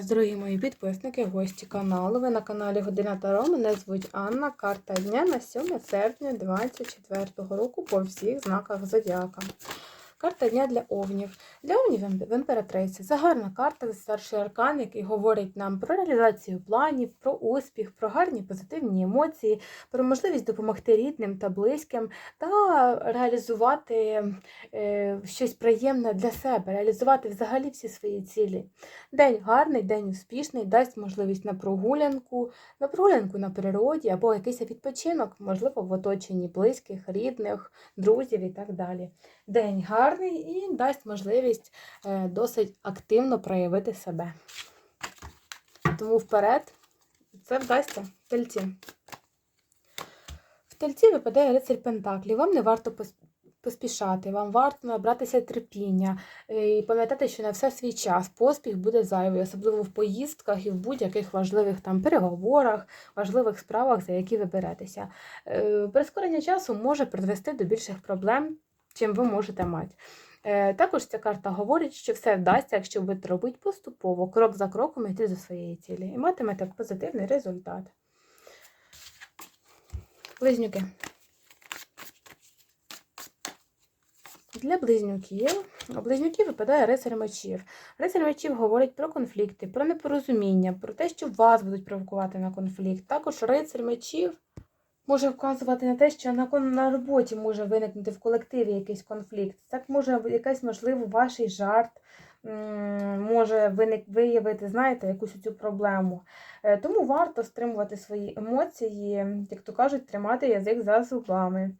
раз, дорогі мої підписники, гості каналу. Ви на каналі Година Таро. Мене звуть Анна. Карта дня на 7 серпня 2024 року по всіх знаках Зодіака. Карта дня для овнів. Для овнів в імператриці. Це гарна карта, це старший аркан, який говорить нам про реалізацію планів, про успіх, про гарні позитивні емоції, про можливість допомогти рідним та близьким та реалізувати е, щось приємне для себе, реалізувати взагалі всі свої цілі. День гарний, день успішний, дасть можливість на прогулянку, на прогулянку на природі або якийсь відпочинок, можливо, в оточенні близьких, рідних, друзів і так далі. День гарний і дасть можливість е, досить активно проявити себе. Тому вперед це вдасться тельці. В тельці випадає рицарь Пентаклі. Вам не варто поспішати, вам варто набратися терпіння е, і пам'ятати, що на все свій час поспіх буде зайвий, особливо в поїздках і в будь-яких важливих там переговорах, важливих справах, за які ви беретеся. Е, Прискорення часу може призвести до більших проблем, чим ви можете мати. Е, Також ця карта говорить, що все вдасться, якщо будете робити поступово, крок за кроком йти до своєї цілі, і матимете позитивний результат. Близнюки. Для близнюків близнюків випадає рицар мечів. Рицар мечів говорить про конфлікти, про непорозуміння, про те, що вас будуть провокувати на конфлікт. Також рицар мечів може вказувати на те, що на, на роботі може виникнути в колективі якийсь конфлікт. Так може якийсь, можливо, ваш жарт може виник, виявити, знаєте, якусь цю проблему. Е, Тому варто стримувати свої емоції, як то кажуть, тримати язик за зубами.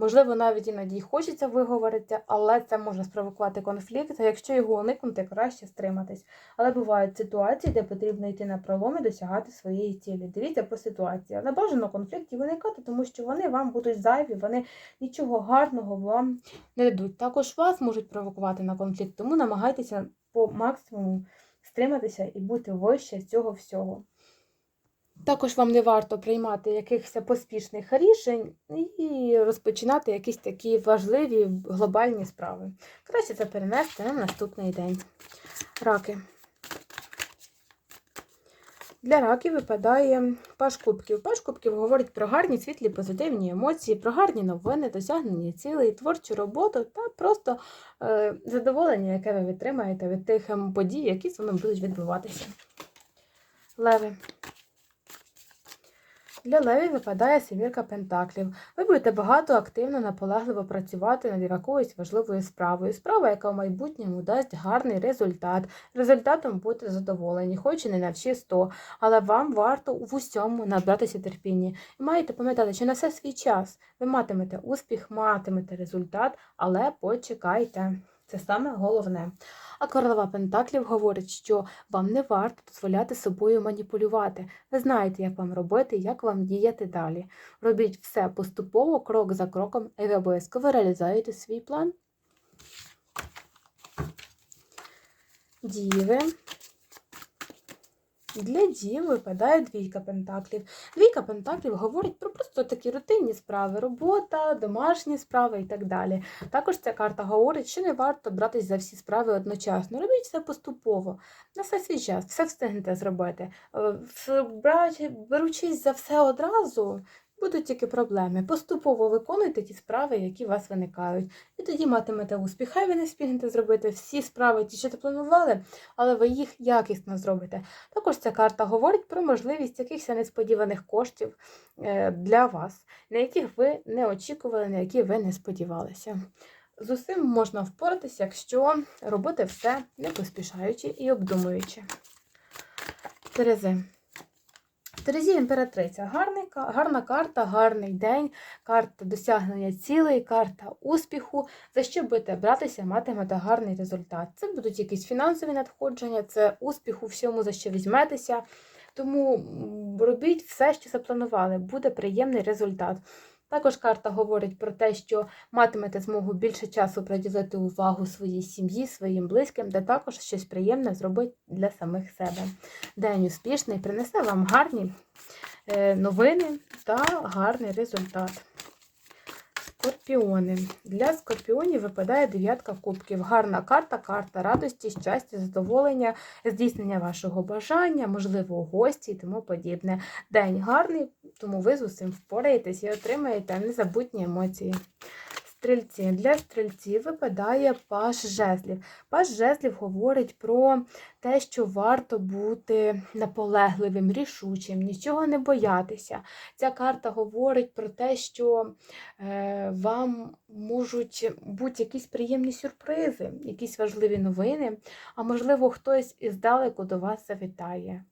Можливо, навіть іноді й хочеться виговорити, але це може спровокувати конфлікт, а якщо його уникнути, краще стриматись. Але бувають ситуації, де потрібно йти на пролом і досягати своєї цілі. Дивіться по ситуації. Але бажано конфліктів виникати, тому що вони вам будуть зайві, вони нічого гарного вам не дадуть. Також вас можуть провокувати на конфлікт, тому намагайтеся по максимуму стриматися і бути вище з цього всього. Також вам не варто приймати якихось поспішних рішень і розпочинати якісь такі важливі глобальні справи. Краще це перенести на наступний день. Раки. Для раків випадає паш кубків. Паш кубків говорить про гарні світлі позитивні емоції, про гарні новини, досягнення цілей, творчу роботу та просто е, задоволення, яке ви відтримаєте від тих ем, подій, які з вами будуть відбуватися. Леви. Для леві випадає сімірка пентаклів. Ви будете багато активно, наполегливо працювати над якоюсь важливою справою. Справа, яка в майбутньому дасть гарний результат. Результатом будете задоволені, хоч і не на всі 100, але вам варто в усьому набратися терпіння. І маєте пам'ятати, що на все свій час ви матимете успіх, матимете результат, але почекайте. Це саме головне. А королева Пентаклів говорить, що вам не варто дозволяти собою маніпулювати. Ви знаєте, як вам робити, як вам діяти далі. Робіть все поступово, крок за кроком, і ви обов'язково реалізуєте свій план. Діви. Для дів випадає двійка пентаклів. Двійка пентаклів говорить про просто такі рутинні справи, робота, домашні справи і так далі. Також ця карта говорить, що не варто братись за всі справи одночасно. Робіть все поступово, на все свій час, все встигнете зробити. Е, Беручись за все одразу, будуть тільки проблеми. Поступово виконуйте ті справи, які у вас виникають. І тоді матимете успіх. Хай ви не встигнете зробити всі справи, ті, що планували, але ви їх якісно зробите. Також ця карта говорить про можливість якихось несподіваних коштів е, для вас, на яких ви не очікували, на які ви не сподівалися. З усім можна впоратися, якщо робити все не поспішаючи і обдумуючи. Терези. Терезі імператриця. Гарний, гарна карта, гарний день, карта досягнення цілей, карта успіху. За що будете братися, матимете гарний результат. Це будуть якісь фінансові надходження, це успіх у всьому, за що візьметеся. Тому робіть все, що запланували, буде приємний результат. Також карта говорить про те, що матимете змогу більше часу приділити увагу своїй сім'ї, своїм близьким, де також щось приємне зробити для самих себе. День успішний принесе вам гарні е, новини та гарний результат. Скорпіони. Для скорпіонів випадає дев'ятка кубків. Гарна карта, карта радості, щастя, задоволення, здійснення вашого бажання, можливо, гості і тому подібне. День гарний, тому ви з усім впораєтесь і отримаєте незабутні емоції. Стрільці. Для стрільців випадає паш жезлів. Паш жезлів говорить про те, що варто бути наполегливим, рішучим, нічого не боятися. Ця карта говорить про те, що е, вам можуть бути якісь приємні сюрпризи, якісь важливі новини, а можливо, хтось іздалеку до вас завітає.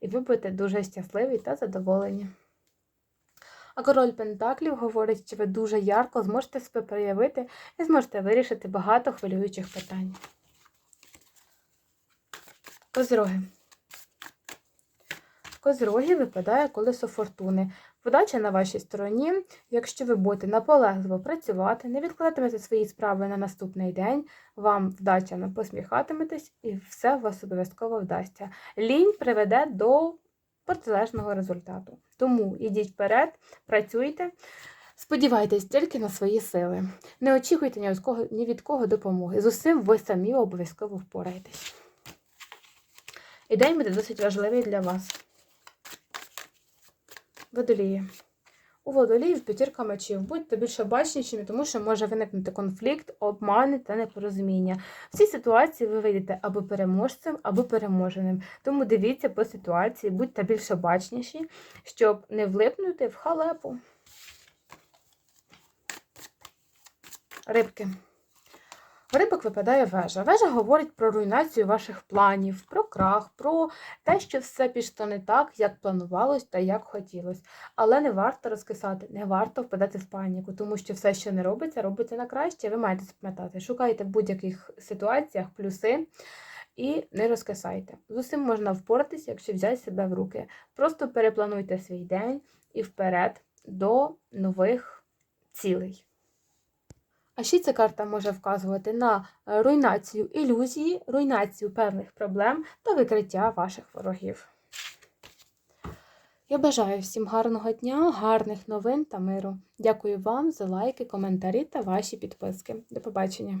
І ви будете дуже щасливі та задоволені. А король Пентаклів говорить, що ви дуже ярко зможете себе проявити і зможете вирішити багато хвилюючих питань. Козроги. В Козрогі випадає колесо фортуни. Подача на вашій стороні, якщо ви будете наполегливо працювати, не відкладатимете свої справи на наступний день, вам вдача посміхатиметесь і все у вас обов'язково вдасться. Лінь приведе до протилежного результату. Тому ідіть вперед, працюйте, сподівайтесь тільки на свої сили. Не очікуйте ні від кого, ні від кого допомоги. З усім ви самі обов'язково впораєтесь. І день буде досить важливий для вас. Водолії. У водоліїв п'ятірка мечів. Будьте більш обачнішими, тому що може виникнути конфлікт, обмани та непорозуміння. В цій ситуації ви вийдете або переможцем, або переможеним. Тому дивіться по ситуації, будьте більш обачніші, щоб не влипнути в халепу. Рибки. В рибок випадає вежа. Вежа говорить про руйнацію ваших планів, про крах, про те, що все пішло не так, як планувалось та як хотілося. Але не варто розкисати, не варто впадати в паніку, тому що все, що не робиться, робиться на краще. Ви маєте запам'ятати. Шукайте в будь-яких ситуаціях плюси і не розкисайте. З усім можна впоратися, якщо взяти себе в руки. Просто переплануйте свій день і вперед до нових цілей. А ще ця карта може вказувати на е, руйнацію ілюзії, руйнацію певних проблем та викриття ваших ворогів. Я бажаю всім гарного дня, гарних новин та миру. Дякую вам за лайки, коментарі та ваші підписки. До побачення!